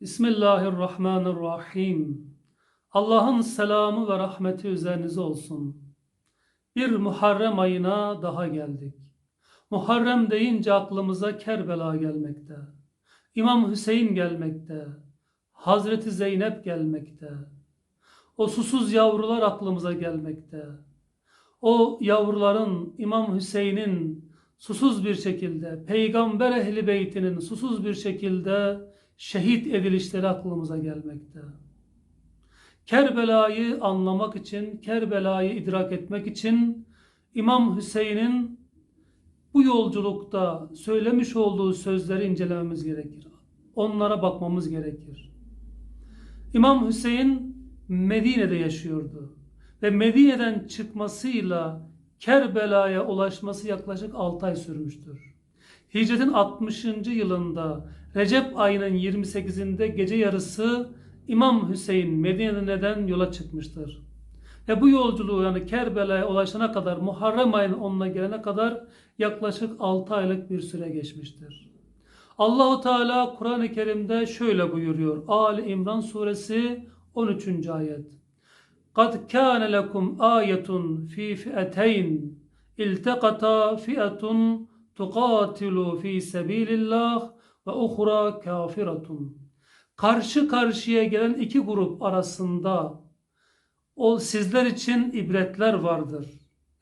Bismillahirrahmanirrahim. Allah'ın selamı ve rahmeti üzerinize olsun. Bir Muharrem ayına daha geldik. Muharrem deyince aklımıza Kerbela gelmekte. İmam Hüseyin gelmekte. Hazreti Zeynep gelmekte. O susuz yavrular aklımıza gelmekte. O yavruların İmam Hüseyin'in susuz bir şekilde, peygamber ehli beytinin susuz bir şekilde şehit edilişleri aklımıza gelmekte. Kerbela'yı anlamak için, Kerbela'yı idrak etmek için İmam Hüseyin'in bu yolculukta söylemiş olduğu sözleri incelememiz gerekir. Onlara bakmamız gerekir. İmam Hüseyin Medine'de yaşıyordu ve Medine'den çıkmasıyla Kerbela'ya ulaşması yaklaşık 6 ay sürmüştür. Hicretin 60. yılında Recep ayının 28'inde gece yarısı İmam Hüseyin Medine'den yola çıkmıştır. Ve bu yolculuğu yani Kerbela'ya ulaşana kadar Muharrem ayının onuna gelene kadar yaklaşık 6 aylık bir süre geçmiştir. Allahu Teala Kur'an-ı Kerim'de şöyle buyuruyor. Ali İmran suresi 13. ayet. Kad kana lekum ayetun fi fi'ateyn iltaqata fi'atun tuqatilu fi sabilillah ve uhra kafiratun. Karşı karşıya gelen iki grup arasında o sizler için ibretler vardır.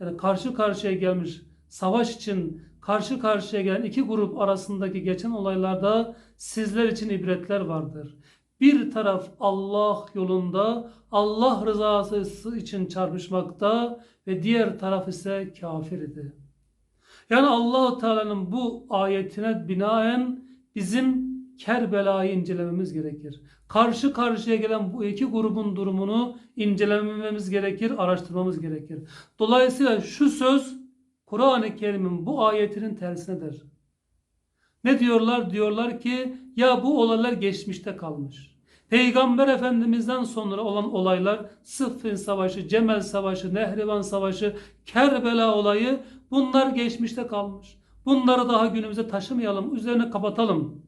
Yani karşı karşıya gelmiş savaş için karşı karşıya gelen iki grup arasındaki geçen olaylarda sizler için ibretler vardır. Bir taraf Allah yolunda Allah rızası için çarpışmakta ve diğer taraf ise kafir idi. Yani Allahu Teala'nın bu ayetine binaen bizim Kerbela'yı incelememiz gerekir. Karşı karşıya gelen bu iki grubun durumunu incelememiz gerekir, araştırmamız gerekir. Dolayısıyla şu söz Kur'an-ı Kerim'in bu ayetinin tersinedir. Ne diyorlar? Diyorlar ki ya bu olaylar geçmişte kalmış. Peygamber Efendimiz'den sonra olan olaylar Sıffin Savaşı, Cemel Savaşı, Nehrivan Savaşı, Kerbela olayı bunlar geçmişte kalmış. Bunları daha günümüze taşımayalım, üzerine kapatalım.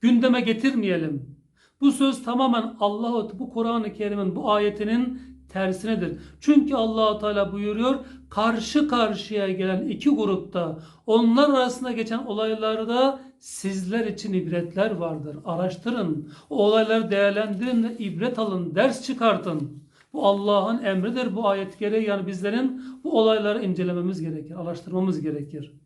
Gündeme getirmeyelim. Bu söz tamamen Allah bu Kur'an-ı Kerim'in bu ayetinin tersinedir. Çünkü Allah Teala buyuruyor karşı karşıya gelen iki grupta onlar arasında geçen olaylarda sizler için ibretler vardır. Araştırın. O olayları değerlendirin ve ibret alın, ders çıkartın. Bu Allah'ın emridir. Bu ayet gereği yani bizlerin bu olayları incelememiz gerekir, araştırmamız gerekir.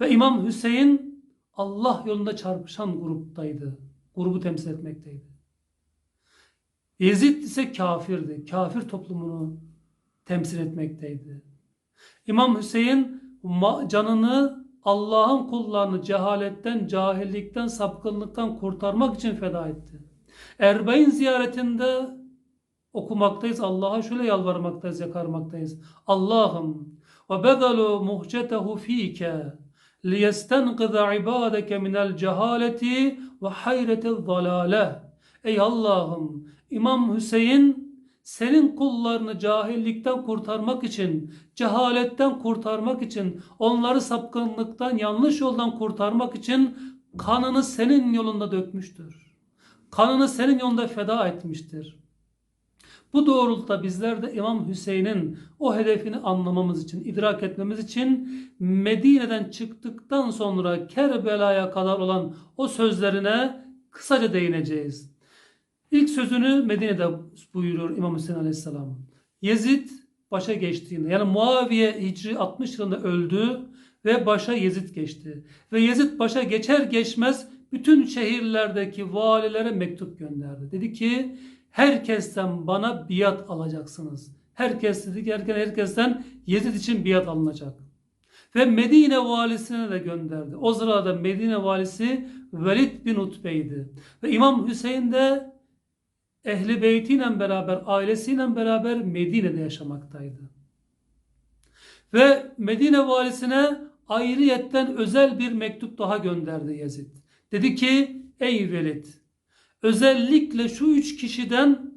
Ve İmam Hüseyin Allah yolunda çarpışan gruptaydı. Grubu temsil etmekteydi. Yezid ise kafirdi. Kafir toplumunu temsil etmekteydi. İmam Hüseyin canını Allah'ın kullarını cehaletten, cahillikten, sapkınlıktan kurtarmak için feda etti. Erbeğin ziyaretinde okumaktayız. Allah'a şöyle yalvarmaktayız, yakarmaktayız. Allah'ım ve bedalu muhcetehu fike لِيَسْتَنْقِذَ عِبَادَكَ مِنَ الْجَهَالَةِ وَحَيْرَةِ الضَّلَالَةِ Ey Allah'ım İmam Hüseyin senin kullarını cahillikten kurtarmak için, cehaletten kurtarmak için, onları sapkınlıktan, yanlış yoldan kurtarmak için kanını senin yolunda dökmüştür. Kanını senin yolunda feda etmiştir. Bu doğrultuda bizler de İmam Hüseyin'in o hedefini anlamamız için, idrak etmemiz için Medine'den çıktıktan sonra Kerbela'ya kadar olan o sözlerine kısaca değineceğiz. İlk sözünü Medine'de buyuruyor İmam Hüseyin Aleyhisselam. Yezid başa geçtiğinde yani Muaviye Hicri 60 yılında öldü ve başa Yezid geçti. Ve Yezid başa geçer geçmez bütün şehirlerdeki valilere mektup gönderdi. Dedi ki herkesten bana biat alacaksınız. Herkes dedik erken herkesten Yezid için biat alınacak. Ve Medine valisine de gönderdi. O sırada Medine valisi Velid bin Utbe'ydi. Ve İmam Hüseyin de ehli beytiyle beraber, ailesiyle beraber Medine'de yaşamaktaydı. Ve Medine valisine ayrıyetten özel bir mektup daha gönderdi Yezid. Dedi ki ey Velid özellikle şu üç kişiden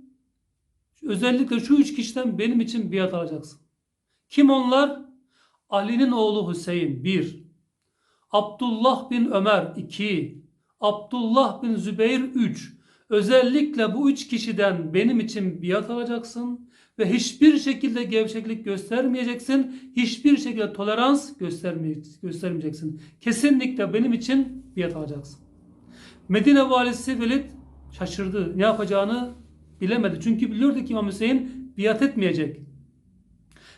özellikle şu üç kişiden benim için biat alacaksın. Kim onlar? Ali'nin oğlu Hüseyin 1. Abdullah bin Ömer 2. Abdullah bin Zübeyir 3. Özellikle bu üç kişiden benim için biat alacaksın ve hiçbir şekilde gevşeklik göstermeyeceksin. Hiçbir şekilde tolerans göstermeye- göstermeyeceksin. Kesinlikle benim için biat alacaksın. Medine valisi Velid şaşırdı. Ne yapacağını bilemedi. Çünkü biliyordu ki İmam Hüseyin biat etmeyecek.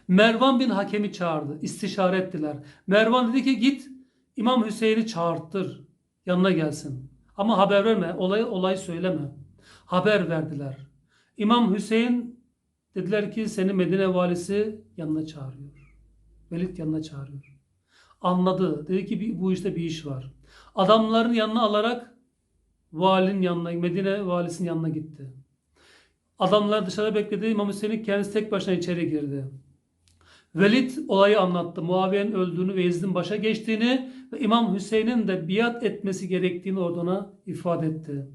Mervan bin Hakem'i çağırdı. İstişare ettiler. Mervan dedi ki git İmam Hüseyin'i çağırttır. Yanına gelsin. Ama haber verme. Olayı olay söyleme. Haber verdiler. İmam Hüseyin dediler ki seni Medine valisi yanına çağırıyor. Velid yanına çağırıyor. Anladı. Dedi ki "Bir- bu işte bir iş var. Adamların yanına alarak valinin yanına, Medine valisinin yanına gitti. Adamlar dışarıda bekledi. İmam Hüseyin kendisi tek başına içeri girdi. Velid olayı anlattı. Muaviye'nin öldüğünü ve Yezid'in başa geçtiğini ve İmam Hüseyin'in de biat etmesi gerektiğini orada ona ifade etti.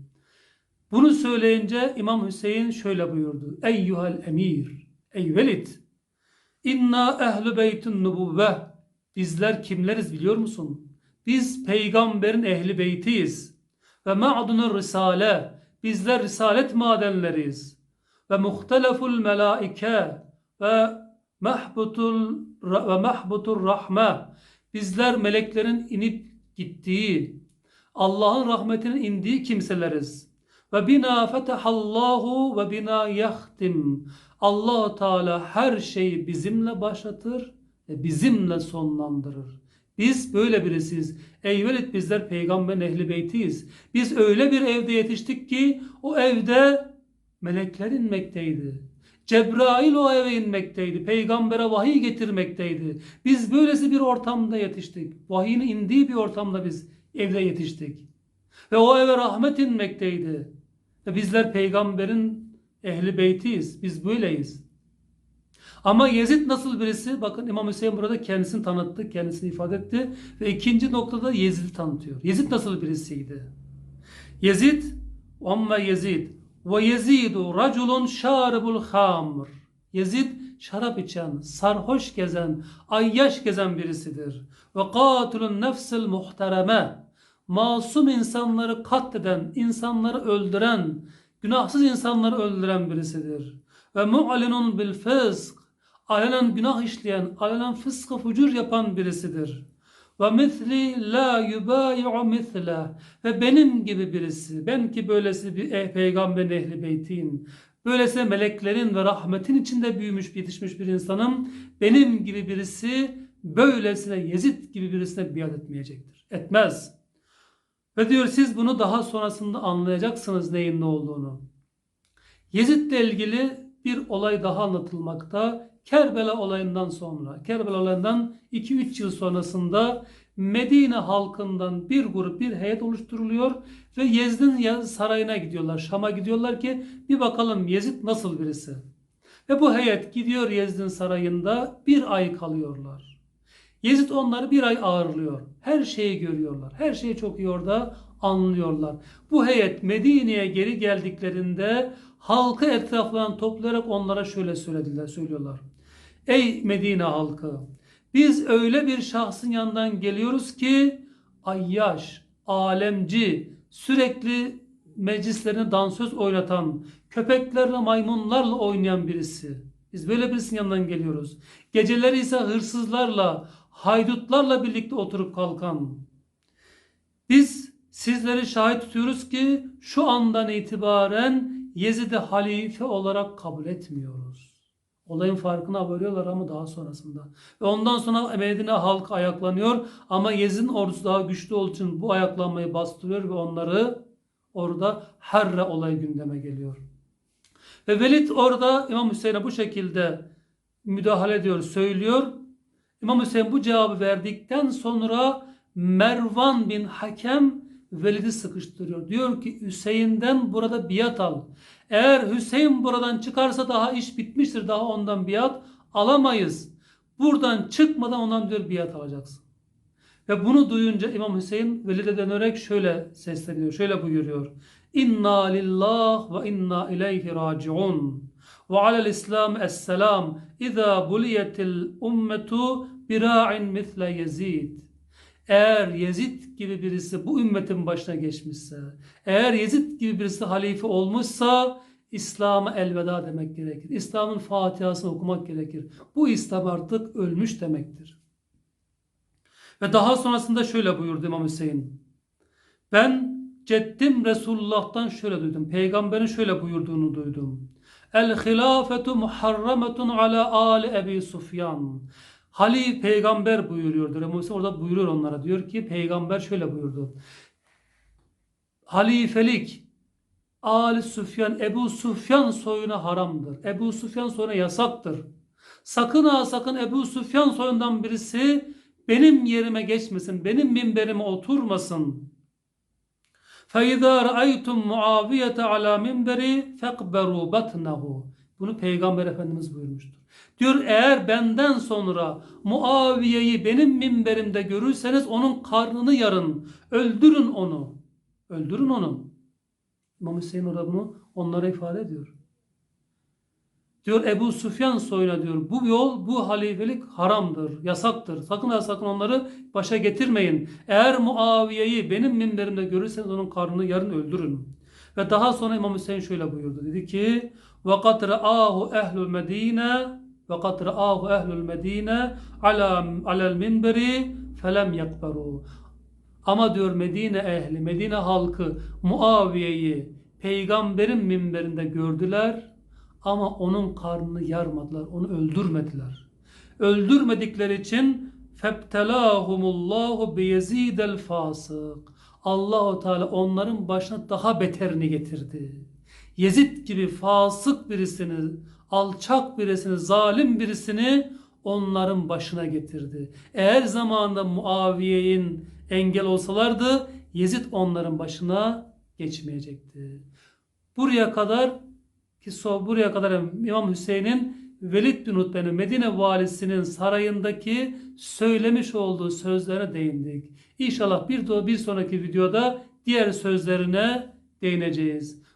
Bunu söyleyince İmam Hüseyin şöyle buyurdu. Eyyuhel emir, ey Velid, inna ehlu beytun nubuvve. Bizler kimleriz biliyor musun? Biz peygamberin ehli beytiyiz. Ve ma'dunur risale. Bizler risalet madenleriyiz. Ve muhteleful melaike ve mahbutul ve mahbutur rahme. Bizler meleklerin inip gittiği, Allah'ın rahmetinin indiği kimseleriz. Ve bina fetehallahu ve bina yahtim. allah Teala her şeyi bizimle başlatır ve bizimle sonlandırır. Biz böyle birisiyiz. Ey velid bizler peygamberin ehli beytiyiz. Biz öyle bir evde yetiştik ki o evde melekler inmekteydi. Cebrail o eve inmekteydi. Peygambere vahiy getirmekteydi. Biz böylesi bir ortamda yetiştik. Vahyin indiği bir ortamda biz evde yetiştik. Ve o eve rahmet inmekteydi. Ve bizler peygamberin ehli beytiyiz. Biz böyleyiz. Ama Yezid nasıl birisi? Bakın İmam Hüseyin burada kendisini tanıttı, kendisini ifade etti. Ve ikinci noktada Yezid'i tanıtıyor. Yezid nasıl birisiydi? Yezid, amma Yezid ve Yezidu raculun şaribul hamr. Yezid şarap içen, sarhoş gezen, ayyaş gezen birisidir. Ve katilun nefsil muhtereme. Masum insanları katleden, insanları öldüren, günahsız insanları öldüren birisidir. Ve mu'linun bil fısk. Alenen günah işleyen, alenen fıskı fucur yapan birisidir. Ve misli la yubayi'u misle. Ve benim gibi birisi, ben ki böylesi bir eh, peygamberin ehli beytiyim. Böylesi meleklerin ve rahmetin içinde büyümüş, yetişmiş bir insanım. Benim gibi birisi böylesine Yezid gibi birisine biat etmeyecektir. Etmez. Ve diyor siz bunu daha sonrasında anlayacaksınız neyin ne olduğunu. Yezid'le ilgili bir olay daha anlatılmakta. Kerbela olayından sonra, Kerbela olayından 2-3 yıl sonrasında Medine halkından bir grup, bir heyet oluşturuluyor ve Yezid'in sarayına gidiyorlar. Şam'a gidiyorlar ki bir bakalım Yezid nasıl birisi. Ve bu heyet gidiyor Yezid'in sarayında bir ay kalıyorlar. Yezid onları bir ay ağırlıyor. Her şeyi görüyorlar. Her şeyi çok iyi orada anlıyorlar. Bu heyet Medine'ye geri geldiklerinde halkı etraflarından toplayarak onlara şöyle söylediler, söylüyorlar. Ey Medine halkı! Biz öyle bir şahsın yanından geliyoruz ki ayyaş, alemci, sürekli meclislerine dansöz oynatan, köpeklerle maymunlarla oynayan birisi. Biz böyle birisinin yanından geliyoruz. Geceleri ise hırsızlarla, haydutlarla birlikte oturup kalkan. Biz sizleri şahit tutuyoruz ki şu andan itibaren Yezid'i halife olarak kabul etmiyoruz. Olayın farkına varıyorlar ama daha sonrasında. Ve ondan sonra Medine halk ayaklanıyor ama Yezid'in ordusu daha güçlü olduğu için bu ayaklanmayı bastırıyor ve onları orada Harre olayı gündeme geliyor. Ve Velid orada İmam Hüseyin'e bu şekilde müdahale ediyor, söylüyor. İmam Hüseyin bu cevabı verdikten sonra Mervan bin Hakem Velid'i sıkıştırıyor. Diyor ki Hüseyin'den burada biat al. Eğer Hüseyin buradan çıkarsa daha iş bitmiştir. Daha ondan biat alamayız. Buradan çıkmadan ondan diyor biat alacaksın. Ve bunu duyunca İmam Hüseyin Velid'e dönerek şöyle sesleniyor. Şöyle buyuruyor. İnna lillah ve inna ileyhi raciun. Ve alel İslam esselam. İza buliyetil ummetu bira'in misle yezid. Eğer Yezid gibi birisi bu ümmetin başına geçmişse, eğer Yezid gibi birisi halife olmuşsa İslam'a elveda demek gerekir. İslam'ın Fatiha'sını okumak gerekir. Bu İslam artık ölmüş demektir. Ve daha sonrasında şöyle buyurdu İmam Hüseyin. Ben ceddim Resulullah'tan şöyle duydum. Peygamberin şöyle buyurduğunu duydum. El hilafetu muharrametun ala ali Ebi Sufyan. Halil peygamber buyuruyordur. İmam Hüseyin orada buyuruyor onlara. Diyor ki peygamber şöyle buyurdu. Halifelik Ali Süfyan, Ebu Süfyan soyuna haramdır. Ebu Süfyan soyuna yasaktır. Sakın ha sakın Ebu Süfyan soyundan birisi benim yerime geçmesin, benim minberime oturmasın. فَاِذَا رَأَيْتُمْ مُعَاوِيَةَ عَلَى مِنْبَرِ فَقْبَرُوا بَطْنَهُ Bunu Peygamber Efendimiz buyurmuştur. Diyor eğer benden sonra Muaviye'yi benim minberimde görürseniz onun karnını yarın. Öldürün onu. Öldürün onu. İmam Hüseyin orada bunu onlara ifade ediyor. Diyor Ebu Süfyan soyuna diyor bu yol bu halifelik haramdır, yasaktır. Sakın ha sakın onları başa getirmeyin. Eğer Muaviye'yi benim minberimde görürseniz onun karnını yarın öldürün. Ve daha sonra İmam Hüseyin şöyle buyurdu. Dedi ki وَقَدْ رَآهُ اَهْلُ الْمَد۪ينَ ve kad ra'ahu ehlul medine ala alel minberi felem yakberu. Ama diyor Medine ehli, Medine halkı Muaviye'yi peygamberin minberinde gördüler ama onun karnını yarmadılar, onu öldürmediler. Öldürmedikleri için febtelahumullahu biyezidel fasık. Allahu Teala onların başına daha beterini getirdi. Yezid gibi fasık birisini, alçak birisini, zalim birisini onların başına getirdi. Eğer zamanında Muaviye'nin engel olsalardı Yezid onların başına geçmeyecekti. Buraya kadar ki buraya kadar İmam Hüseyin'in Velid bin Utbe'nin Medine valisinin sarayındaki söylemiş olduğu sözlere değindik. İnşallah bir, bir sonraki videoda diğer sözlerine değineceğiz.